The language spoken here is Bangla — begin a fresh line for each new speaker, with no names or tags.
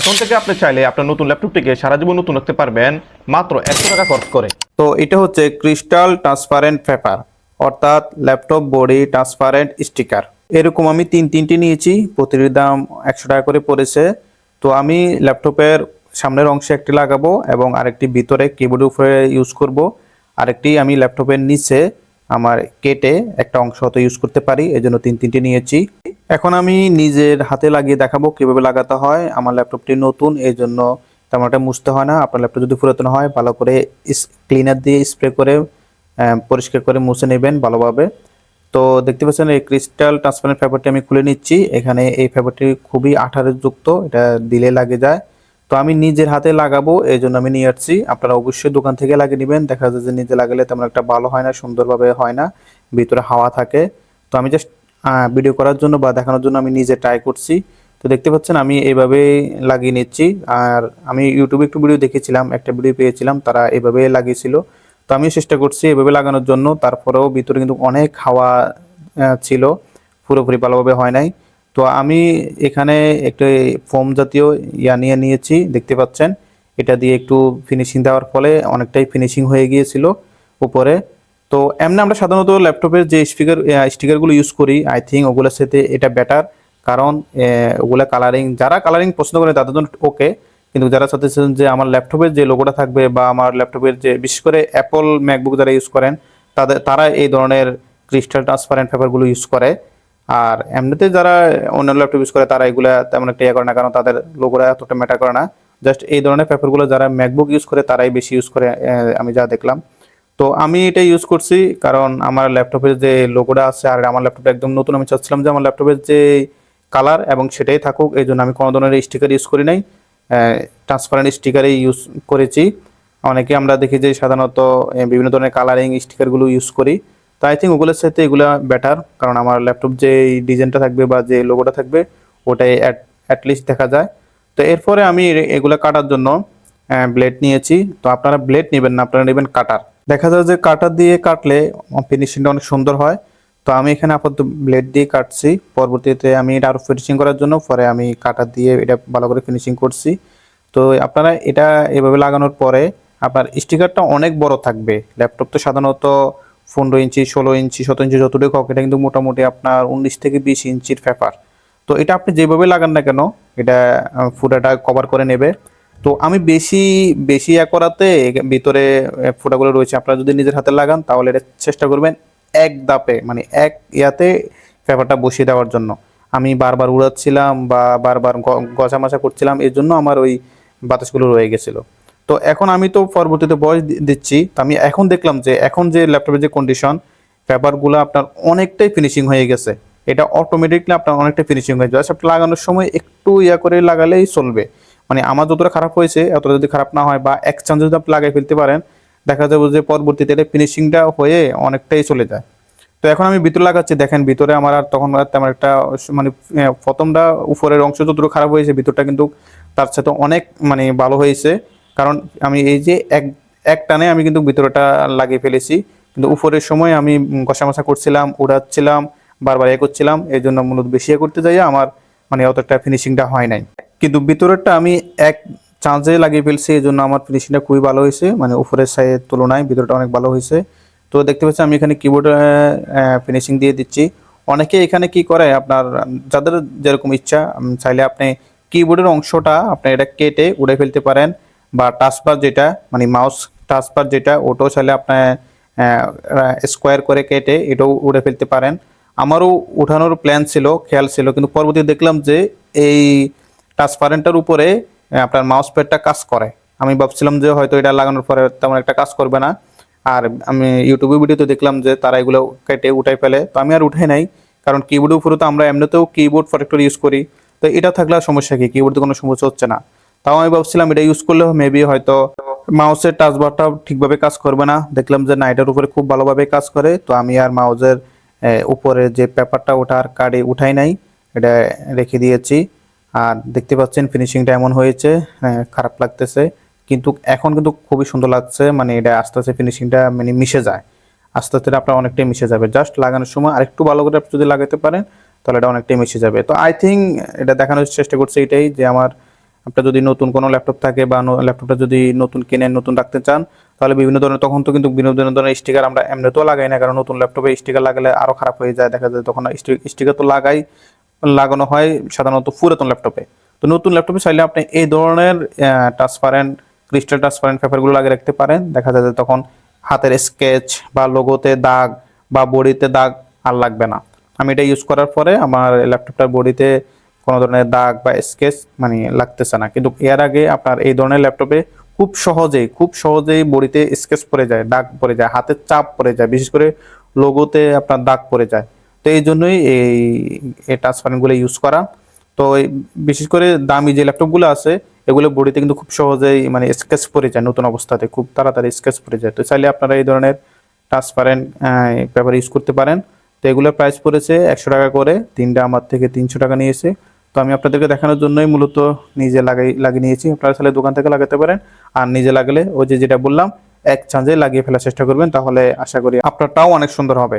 এখন থেকে আপনি চাইলে আপনার নতুন ল্যাপটপটিকে সারা জীবন নতুন রাখতে পারবেন মাত্র একশো টাকা খরচ করে।
তো এটা হচ্ছে ক্রিস্টাল ট্রান্সপারেন্ট পেপার, অর্থাৎ ল্যাপটপ, বডি, ট্রান্সপারেন্ট, স্টিকার। এরকম আমি তিন তিনটি নিয়েছি, প্রতিটির দাম একশো টাকা করে পড়েছে। তো আমি ল্যাপটপের সামনের অংশে একটি লাগাবো এবং আরেকটি ভিতরে কিবোর্ডের উপরে ইউজ করব। আরেকটি আমি ল্যাপটপের নিচে আমার কেটে একটা অংশ হয়তো ইউজ করতে পারি এই জন্য তিন তিনটি নিয়েছি। এখন আমি নিজের হাতে লাগিয়ে দেখাবো কীভাবে লাগাতে হয়। আমার ল্যাপটপটি নতুন এই জন্য তেমন একটা মুছতে হয় না। আপনার ল্যাপটপ যদি পুরাতন হয়, ভালো করে ক্লিনার দিয়ে স্প্রে করে পরিষ্কার করে মুছে নেবেন ভালোভাবে। তো দেখতে পাচ্ছেন, এই ক্রিস্টাল ট্রান্সপারেন্ট পেপারটি আমি খুলে নিচ্ছি। এখানে এই পেপারটি খুবই আঠারো যুক্ত, এটা দিলে লাগে যায়। তো আমি নিজের হাতে লাগাবো এই জন্য আমি নিয়ে আসছি। আপনারা অবশ্যই দোকান থেকে লাগিয়ে নেবেন। দেখা যায় যে নিজে লাগালে তেমন একটা ভালো হয় না, সুন্দরভাবে হয় না, ভিতরে হাওয়া থাকে। তো আমি জাস্ট ভিডিও করার জন্য বা দেখানোর জন্য আমি নিজে ট্রাই করছি। তো দেখতে পাচ্ছেন আমি এইভাবে লাগিয়ে নিচ্ছি। আর আমি ইউটিউবে একটু ভিডিও দেখেছিলাম, একটা ভিডিও পেয়েছিলাম, তারা এভাবে লাগিয়েছিল। তো আমি চেষ্টা করছি এভাবে লাগানোর জন্য। তারপরেও ভিতরে কিন্তু অনেক হাওয়া ছিল। পুরোপুরি ভালোভাবে হয় নাই। তো আমি এখানে একটু ফোম জাতীয় ইয়া নিয়ে নিয়েছি, দেখতে পাচ্ছেন। এটা দিয়ে একটু ফিনিশিং দেওয়ার ফলে অনেকটাই ফিনিশিং হয়ে গিয়েছিল উপরে। তো এমনি আমরা সাধারণত ল্যাপটপের যে স্পিকার স্টিকারগুলো ইউজ করি আই থিঙ্ক ওগুলোর সাথে এটা বেটার কারণ ওগুলো কালারিং যারা কালারিং পছন্দ করে তাদের জন্য ওকে কিন্তু যারা চাচ্ছেন যে আমার ল্যাপটপের যে লোগোটা থাকবে বা আমার ল্যাপটপের যে, বিশেষ করে অ্যাপল ম্যাকবুক যারা ইউজ করেন, তাদের, তারা এই ধরনের ক্রিস্টাল ট্রান্সপারেন্ট পেপারগুলো ইউজ করে। আর এমনিতে যারা অন্য ল্যাপটপ ইউজ করে, তারা এগুলো তেমন একটা ইয়ে করে না, কারণ তাদের লোকরা এতটা ম্যাটার করে না। জাস্ট এই ধরনের পেপারগুলো যারা ম্যাকবুক ইউজ করে, তারাই বেশি ইউজ করে আমি যা দেখলাম। তো আমি এটা ইউজ করছি, কারণ আমার ল্যাপটপের যে লোগোটা আছে, আর আমার ল্যাপটপটা একদম নতুন, আমি চাচ্ছিলাম যে আমার ল্যাপটপের যে কালার এবং সেটাই থাকুক, এই জন্য আমি কোনো ধরনের স্টিকার ইউজ করি নাই। ট্রান্সপারেন্ট স্টিকারই ইউজ করেছি। অনেকে আমরা দেখি যে সাধারণত বিভিন্ন ধরনের কালারিং স্টিকারগুলো ইউজ করি। তো আই থিঙ্ক ওগুলোর সাথে এগুলো বেটার কারণ আমার ল্যাপটপ যে ডিজাইনটা থাকবে বা যে লোগোটা থাকবে, ওটাই অ্যাটলিস্ট দেখা যায়। তো এরপরে আমি এগুলো কাটার জন্য ব্লেড নিয়েছি। তো আপনারা ব্লেড নেবেন না, আপনারা নেবেন কাটার দেখা যায় যে কাটার দিয়ে কাটলে ফিনিশিংটা অনেক সুন্দর হয়। তো আমি এখানে আপাতত ব্লেড দিয়ে কাটছি। পরবর্তীতে আমি এটা আরও ফিনিশিং করার জন্য, পরে আমি কাটার দিয়ে এটা ভালো করে ফিনিশিং করছি। তো আপনারা এটা এভাবে লাগানোর পরে, আপনার স্টিকারটা অনেক বড় থাকবে। ল্যাপটপ তো সাধারণত পনেরো ইঞ্চি, ষোলো ইঞ্চি, সতেরো ইঞ্চি যতটুকু হোক, এটা কিন্তু মোটামুটি আপনার উনিশ থেকে বিশ ইঞ্চির পেপার। তো এটা আপনি যেভাবে লাগান না কেন, এটা ফুটাটা কভার করে নেবে। তো আমি বেশি বেশি ইয়া করাতে ভিতরে ফুটাগুলো রয়েছে। আপনারা যদি নিজের হাতে লাগান, তাহলে এটা চেষ্টা করবেন এক দাপে মানে এক ইয়াতে পেপারটা বসিয়ে দেওয়ার জন্য। আমি বারবার উড়াচ্ছিলাম বা বারবার গ- গজামাচা করছিলাম, এর জন্য আমার ওই বাতাসগুলো রয়ে গেছিল। তো এখন আমি তো পরবর্তীতে বয়স দিচ্ছি, তো আমি এখন দেখলাম যে এখন যে ল্যাপটপের যে কন্ডিশন পেপারগুলো আপনার অনেকটাই ফিনিশিং হয়ে গেছে। এটা অটোমেটিকলি আপনার অনেকটা ফিনিশিং হয়ে যাবে। আপনি লাগানোর সময় একটু ইয়া করে লাগালেই চলবে। মানে আমার যতটা খারাপ হয়েছে অতটা যদি খারাপ না হয় বা এক চান্স যদি আপনি লাগাই ফেলতে পারেন, দেখা যাবে যে পরবর্তীতে এটা ফিনিশিংটা হয়ে অনেকটাই চলে যায়। তো এখন আমি ভিতরে লাগাচ্ছি। দেখেন, ভিতরে আমার আর তখন তেমন একটা মানে প্রথমটা উপরের অংশ যতটুকু খারাপ হয়েছে, ভিতরটা কিন্তু তার সাথে অনেক মানে ভালো হয়েছে। কারণ আমি এই যে এক এক টানে আমি কিন্তু ভিতরটা লাগিয়ে ফেলেছি। কিন্তু উপরের সময় আমি কষামশা করছিলাম, উড়াচ্ছিলাম, বারবার এ করছিলাম। এই জন্য মূলত বেশি এ করতে যাই, আমার মানে অতটা ফিনিশিংটা হয় নাই। কিন্তু ভিতরেরটা আমি এক চাঁচে লাগিয়ে ফেলছি এই জন্য আমার ফিনিশিংটা খুবই ভালো হয়েছে। মানে উপরের সাইডের তুলনায় ভিতরটা অনেক ভালো হয়েছে। তো দেখতে পাচ্ছি আমি এখানে কিবোর্ড ফিনিশিং দিয়ে দিচ্ছি। অনেকে এখানে কি করে, আপনার, যাদের যেরকম ইচ্ছা চাইলে আপনি কিবোর্ডের অংশটা আপনি এটা কেটে উড়ে ফেলতে পারেন। বা টাচবার যেটা মানে মাউস টাচবার যেটা, ওটাও চাইলে আপনার স্কোয়ার করে কেটে এটাও উড়ে ফেলতে পারেন। আমারও উঠানোর প্ল্যান ছিল, খেয়াল ছিল, কিন্তু পরবর্তী দেখলাম যে এই ট্রান্সপারেন্টের উপরে আপনার মাউস প্যাডটা কাজ করে। আমি ভাবছিলাম যে হয়তো এটা লাগানোর পরে তেমন একটা কাজ করবে না। আর আমি ইউটিউবে ভিডিওতে দেখলাম যে তারা এগুলো কেটে উঠাই ফেলে। তো আমি আর উঠাই নাই, কারণ কিবোর্ডের উপরে তো আমরা এমনিতেও কিবোর্ড প্রোটেক্টর ইউজ করি। তো এটা থাকলে সমস্যা কি? কিবোর্ডে কোনো সমস্যা হচ্ছে না। তাও আমি ভাবছিলাম এটা ইউজ করলে মেবি হয়তো মাউসের টাচ টাচবারটা ঠিকভাবে কাজ করবে না। দেখলাম যে না এটার উপরে খুব ভালোভাবে কাজ করে তো আমি আর মাউসের উপরে যে পেপারটা ওঠার কার্ডে উঠাই নাই এটা রেখে দিয়েছি। আর দেখতে পাচ্ছেন ফিনিশিংটা এমন হয়েছে হ্যাঁ, খারাপ লাগতেছে। কিন্তু এখন কিন্তু খুবই সুন্দর লাগছে মানে এটা আস্তে আস্তে ফিনিশিংটা মানে মিশে যায়। আস্তে আস্তে আপনার অনেকটাই মিশে যাবে। জাস্ট লাগানোর সময় আরেকটু ভালো করে যদি লাগাতে পারেন তাহলে এটা অনেকটাই মিশে যাবে। তো আই থিঙ্ক এটা দেখানোর চেষ্টা করছে এটাই যে আমার আপনার যদি নতুন কোনো ল্যাপটপ থাকে বা ল্যাপটপটা যদি নতুন কিনেন, নতুন রাখতে চান, তাহলে বিভিন্ন ধরনের তখন তো কিন্তু বিভিন্ন ধরনের স্টিকার আমরা এমনিতেও লাগাই না, কারণ নতুন ল্যাপটপে স্টিকার লাগালে আরও খারাপ হয়ে যায়। দেখা যায় তখন স্টিকার তো লাগাই লাগানো হয় সাধারণত পুরাতন ল্যাপটপে তো নতুন ল্যাপটপে চাইলে আপনি এই ধরনের ট্রান্সপারেন্ট ক্রিস্টাল ট্রান্সপারেন্ট পেপারগুলো লাগিয়ে রাখতে পারেন। দেখা যায় যে তখন হাতের স্কেচ বা লোগোতে দাগ বা বডিতে দাগ আর লাগবে না। আমি এটা ইউজ করার পরে আমার ল্যাপটপটার বডিতে কোনো ধরনের দাগ বা স্কেচ মানে লাগতেছে না। কিন্তু এর আগে আপনার এই ধরনের ল্যাপটপে খুব সহজেই খুব সহজেই বডিতে স্কেচ পড়ে যায়, দাগ পড়ে যায়, হাতের চাপ পড়ে যায়, বিশেষ করে লোগোতে আপনার দাগ পড়ে যায়। তো এই জন্যই এই এই ট্রান্সপারেন্টগুলো ইউজ করা। তো বিশেষ করে দামি যে ল্যাপটপগুলো আছে, এগুলো বডিতে কিন্তু খুব সহজেই মানে স্কেচ পড়ে যায়, নতুন অবস্থাতে খুব তাড়াতাড়ি স্কেচ পড়ে যায়। তো চাইলে আপনারা এই ধরনের ট্রান্সপারেন্ট পেপার ইউজ করতে পারেন। তো এগুলোর প্রাইস পড়েছে একশো টাকা করে, তিনটা আমার থেকে তিনশো টাকা নিয়েছে। তো আমি আপনাদেরকে দেখানোর জন্যই মূলত নিজে লাগাই, লাগিয়ে নিয়েছি। আপনারা তাহলে দোকান থেকে লাগাতে পারেন। আর নিজে লাগালে ওই যে যেটা বললাম, এক চাঁজে লাগিয়ে ফেলার চেষ্টা করবেন, তাহলে আশা করি আপনারটাও অনেক সুন্দর হবে।